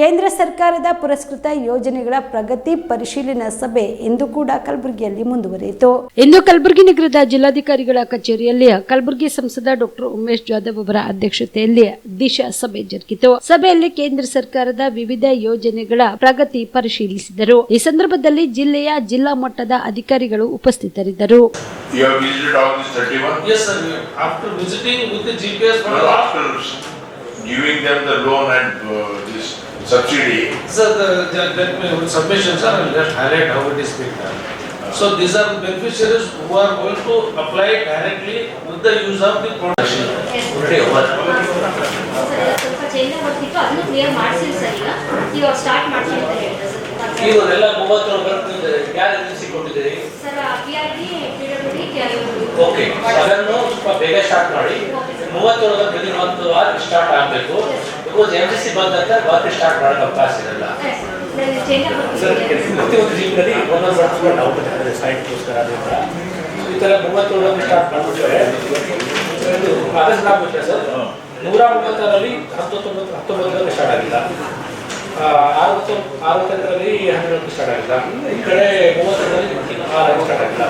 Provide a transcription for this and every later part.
ಕೇಂದ್ರ ಸರ್ಕಾರದ ಪುರಸ್ಕೃತ ಯೋಜನೆಗಳ ಪ್ರಗತಿ ಪರಿಶೀಲನಾ ಸಭೆ ಇಂದು ಕೂಡ ಕಲಬುರಗಿಯಲ್ಲಿ ಮುಂದುವರಿಯಿತು. ಇಂದು ಕಲಬುರಗಿ ನಗರದ ಜಿಲ್ಲಾಧಿಕಾರಿಗಳ ಕಚೇರಿಯಲ್ಲಿ ಕಲಬುರಗಿ ಸಂಸದ ಡಾಕ್ಟರ್ ಉಮೇಶ್ ಜಾಧವ್ ಅವರ ಅಧ್ಯಕ್ಷತೆಯಲ್ಲಿ ದಿಶಾ ಸಭೆ ಜರುಗಿತು. ಸಭೆಯಲ್ಲಿ ಕೇಂದ್ರ ಸರ್ಕಾರದ ವಿವಿಧ ಯೋಜನೆಗಳ ಪ್ರಗತಿ ಪರಿಶೀಲಿಸಿದರು. ಈ ಸಂದರ್ಭದಲ್ಲಿ ಜಿಲ್ಲೆಯ ಜಿಲ್ಲಾ ಮಟ್ಟದ ಅಧಿಕಾರಿಗಳು ಉಪಸ್ಥಿತರಿದ್ದರು. Giving them the loan and uh, this subsidy, Sir, the, the, let me, with submission, sir, I'll just highlight how it is being done. So these are the beneficiaries who are going to apply directly with the use of the production. ಸ್ವಲ್ಪ change ಬರ್ತಿತ್ತು ಅದನ್ನು clear ಮಾಡ್ಸಿಲ್ಲ sir ಈಗ ಇವಾಗ start ಮಾಡ್ತೀನಿ ಅಂತ ಹೇಳಿದ್ರು sir ಇವರೆಲ್ಲ ಮೂವತ್ತು ಬರ್ತಿದ್ದಾರೆ ಯಾರು ಏಜೆನ್ಸಿ ಕೊಟ್ಟಿದ್ದೀರಿ sir P R D P W D K okay ಅದನ್ನು ಸ್ವಲ್ಪ ಬೇಗ ಸ್ಟಾರ್ಟ್ ಮಾಡಿ ಮೂವತ್ತೊಳಗೆ ಬೆದಿನ ಒಂದು ವಾರ ಸ್ಟಾರ್ಟ್ ಆಗಬೇಕು ಬಿಕಾಸ್ ಎಂ ಸಿ ಬಂದಂತ ವಾರ ಸ್ಟಾರ್ಟ್ ಮಾಡೋಕ್ಕೆ ಅವಕಾಶ ಇರಲ್ಲ. ಚೇಂಜ್ ಸರ್ ಪ್ರತಿಯೊಂದು ಜೀವನದಲ್ಲಿ ಒಂದೊಂದು ವರ್ಷ ಡೌಟ್ ಇರ್ತದೆ ಸೈಟ್ಗೋಸ್ಕರ ಅದರಿಂದ ಈ ಥರ ಮೂವತ್ತೇಳರಲ್ಲಿ ಸ್ಟಾರ್ಟ್ ಮಾಡಿಬಿಟ್ರೆ ಇದು ಆಗಸ್ಟ್ ಆಗ್ಬಿಟ್ರೆ ಸರ್ ನೂರ ಮೂವತ್ತರಲ್ಲಿ ಹತ್ತೊಂಬತ್ತು ಹತ್ತೊಂಬತ್ತರಲ್ಲಿ ಸ್ಟಾರ್ಟ್ ಆಗಿಲ್ಲ. ಆ, ಅರವತ್ತು ಅರವತ್ತೆಂಟರಲ್ಲಿ ಹನ್ನೆರಡಕ್ಕೆ ಸ್ಟಾರ್ಟ್ ಆಗಿಲ್ಲ. ಈ ಕಡೆ ಮೂವತ್ತರಲ್ಲಿ ಆರಲ್ಲಿ ಸ್ಟಾರ್ಟ್ ಆಗಿಲ್ಲ.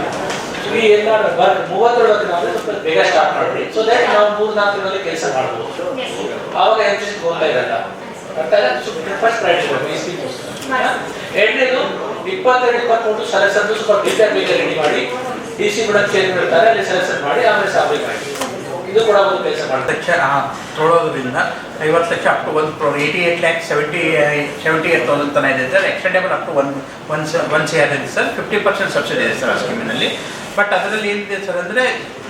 ಈ ಎಲ್ಲ ಬರ್ ಮೂವತ್ತೇಳಕ್ಕೆ ನಾವು ಸ್ವಲ್ಪ ಬೇಗ ಸ್ಟಾರ್ಟ್ ಮಾಡಿ ಸೊ ದಟ್ ನಾವು ಮೂರು ನಾಲ್ಕು ದಿನದಲ್ಲಿ ಕೆಲಸ ಮಾಡ್ಬೋದು. ಆವಾಗ ಎಂ ಹೋಗ್ತಾ ಇರಲ್ಲ ಫಸ್ಟ್ ಪ್ರೈವೇಟ್ ಕೊಡ್ತೀವಿ ಈ ಸ್ಕೀಮ್ಗೋಸ್ಕರ ಎರಡನೇದು, ಇಪ್ಪತ್ತೆರಡು, ಇಪ್ಪತ್ಮೂರು ಸೆಲೆಕ್ಷನ್ ಸ್ವಲ್ಪ ಬೇಗ ಬೇಗ ರೆಡಿ ಮಾಡಿ ಡಿ ಸಿ ಕೂಡ ಚೇಂಜ್ ಮಾಡ್ತಾರೆ ಅಲ್ಲಿ ಸೆಲೆಕ್ಷನ್ ಮಾಡಿ, ಆಮೇಲೆ ಸಾಬೀತು ಮಾಡಿ ಇದು ಕೂಡ ಒಂದು ಕೆಲಸ ಮಾಡ್ತಾರೆ ಲಕ್ಷ ತೊಳೋದ್ರಿಂದ ತೊಗೊಳೋದ್ರಿಂದ ಐವತ್ತು ಲಕ್ಷ ಅಪ್ ಟು ಒಂದು crore eighty eight lakh seventy seventy eight thousand ತನ ಇದೆ sir. Extendable up to one one ಸ ಒನ್ ಸಿ ಆರ್ ಇದೆ ಸರ್. ಫಿಫ್ಟಿ ಪರ್ಸೆಂಟ್ ಸಬ್ಸಿಡಿ ಇದೆ ಸರ್ ಆ ಸ್ಕೀಮಿನಲ್ಲಿ. ಬಟ್ ಅದರಲ್ಲಿ ಏನಿದೆ ಸರ್ ಅಂದರೆ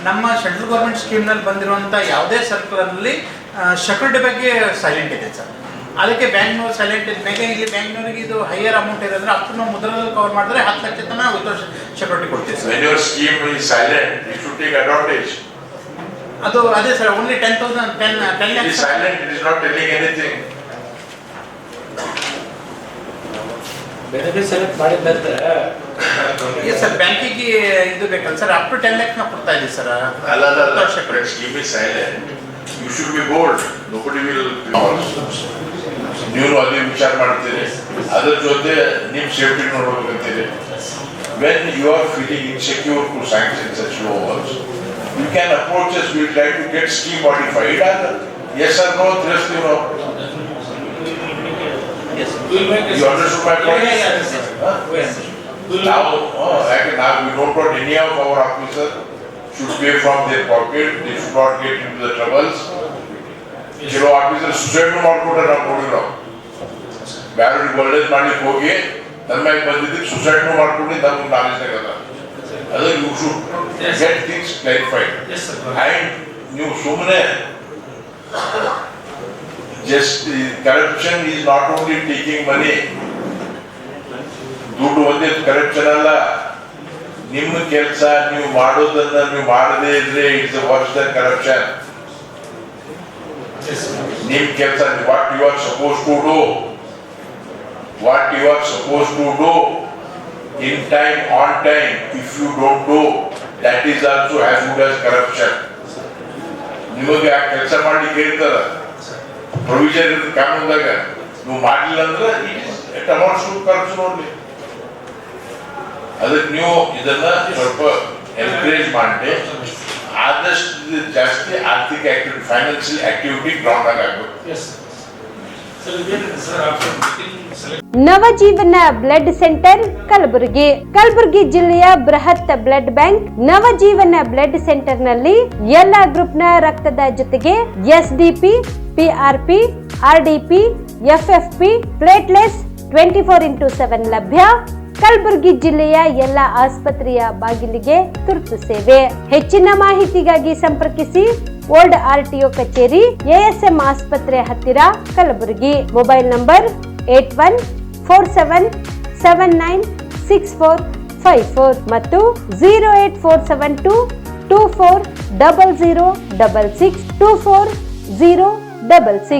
ನಮ್ಮ ಸೆಂಟ್ರಲ್ ಗೌರ್ಮೆಂಟ್ ಸ್ಕೀಮ್ನಲ್ಲಿ ಬಂದಿರುವಂಥ ಯಾವುದೇ ಸರ್ಕಲಲ್ಲಿ ಸೆಕ್ಯೂರಿಟಿ ಬಗ್ಗೆ ಸೈಲೆಂಟ್ ಇದೆ ಸರ್. ಅದಕ್ಕೆ ಬ್ಯಾಂಕ್ನವ್ರು ಸೈಲೆಂಟ್ ಇದೆ. ಇದ್ದಾಗ ಇಲ್ಲಿ ಬ್ಯಾಂಕ್ನವರಿಗೆ ಇದು ಹೈಯರ್ ಅಮೌಂಟ್ ಇರೋದ್ರೆ ಅಷ್ಟು ನಾವು ಮುದ್ರದಲ್ಲಿ ಕವರ್ ಮಾಡಿದ್ರೆ ಹತ್ತು ಲಕ್ಷ ತನಕ ಸೆಕ್ಯೂರಿಟಿ ಕೊಡ್ತೀವಿ sir. Scheme silent advantage is ಅದು ಅದೇ sir only ten thousand ten ten lakh silent is not telling anything benefit select ಮಾಡಿದ್ದಂತೆ ಈಗ ಸರ್ ಬ್ಯಾಂಕಿಂಗ್ ಇದು ಬೇಕಲ್ಲ sir up to ten lakh ನಾವು ಕೊಡ್ತಾ ಇದ್ದೀವಿ ಸರ್ ಅಲ್ಲ ಅಲ್ಲ ಅಲ್ಲ. Sir sleep is silent you should be bold nobody will ನೀವು ಅದೇ ವಿಚಾರ ಮಾಡ್ತೀರಿ. ಅದರ ಜೊತೆ ನಿಮ್ಮ safety ನೋಡ್ಬೇಕಂತೀರಿ. When you are feeling insecure to sanction such low also you can approach us, we try to get scheme modified and yes or no, ತಿಳಿಸ್ತೀವಿ ನಾವು. We'll make a. You understood my point? Yeah, yeah, yes, sir. Huh? We'll- ನಾವು ಆ, ಯಾಕೆ ನಾವು we don't want any of our officer should pay from their pocket, they should not get into the troubles. ಕೆಲವು officer suicide ಮಾಡ್ಕೊಂಡ್ರೆ ನಾವು ಕೊಡಿ ನಾವು ಬ್ಯಾರೆಯವ್ರಿಗೆ ಒಳ್ಳೇದು ಮಾಡ್ಲಿಕ್ಕೆ ಹೋಗಿ ನನ್ನ ಮ್ಯಾಗ ಬಂದಿದ್ದಕ್ಕೆ ಸುಸೈಡ್ ಮಾಡ್ಕೊಂಡು ನಮ್ಗೆ ನಾಲೆಜ್ ಆಗಲ್ಲ ಅದು you Should get things clarified Yes, sir. And ನೀವು ಸುಮ್ಮನೆ just corruption is not only taking money ದುಡ್ಡು ಒಂದೇ ಕರಪ್ಷನ್ ಅಲ್ಲ ನಿಮ್ಮ ಕೆಲಸ ನೀವು ಮಾಡೋದನ್ನ ನೀವು ಮಾಡದೇ ಇದ್ರೆ it's worse than corruption Yes, sir. ನಿಮ್ ಕೆಲಸ what you are supposed to do what you are supposed to do in time on time if you don't do that is also as good as corruption ನಿಮಗೆ ಆ ಕೆಲಸ ಮಾಡ್ಲಿಕ್ಕೆ ಹೇಳ್ತಾರ provision ಇರ್ತದೆ ಕಾನೂನ್ದಾಗ ನೀವು ಮಾಡಲಿಲ್ಲ ಅಂದ್ರೆ it amounts to corruption only ಅದಕ್ಕೆ ನೀವು ಇದನ್ನ ಸ್ವಲ್ಪ ಎನ್ಕರೇಜ್ ಮಾಡಿ ಆದಷ್ಟು ಇದು ಜಾಸ್ತಿ ಆರ್ಥಿಕ ಆಕ್ಟಿವಿಟಿ ಫೈನಾನ್ಷಿಯಲ್ ಆಕ್ಟಿವಿಟಿ ಗ್ರೌಂಡ್ ಆಗಿ ಆಗ್ಬೇಕು ನವಜೀವನ ಬ್ಲಡ್ ಸೆಂಟರ್ ಕಲಬುರಗಿ. ಕಲಬುರಗಿ ಜಿಲ್ಲೆಯ ಬೃಹತ್ blood bank Navajeevan blood center ಸೆಂಟರ್ನಲ್ಲಿ ಎಲ್ಲ ನ ರಕ್ತದ ಜೊತೆಗೆ SDP, PRP, RDP P platelets twenty four into seven ಲಭ್ಯ. ಕಲಬುರಗಿ ಜಿಲ್ಲೆಯ ಎಲ್ಲ ಆಸ್ಪತ್ರೆಯ ಬಾಗಿಲಿಗೆ ತುರ್ತು ಸೇವೆ. ಹೆಚ್ಚಿನ ಮಾಹಿತಿಗಾಗಿ ಸಂಪರ್ಕಿಸಿ ಓಲ್ಡ್ ಆರ್ಟಿಒ ಕಚೇರಿ ಎಎಸ್ಎಂ ಆಸ್ಪತ್ರೆ ಹತ್ತಿರ Kalaburagi. Mobile number eight one four seven seven nine six four five four ಮತ್ತು zero eight four seven two two four double zero double six two four zero double six.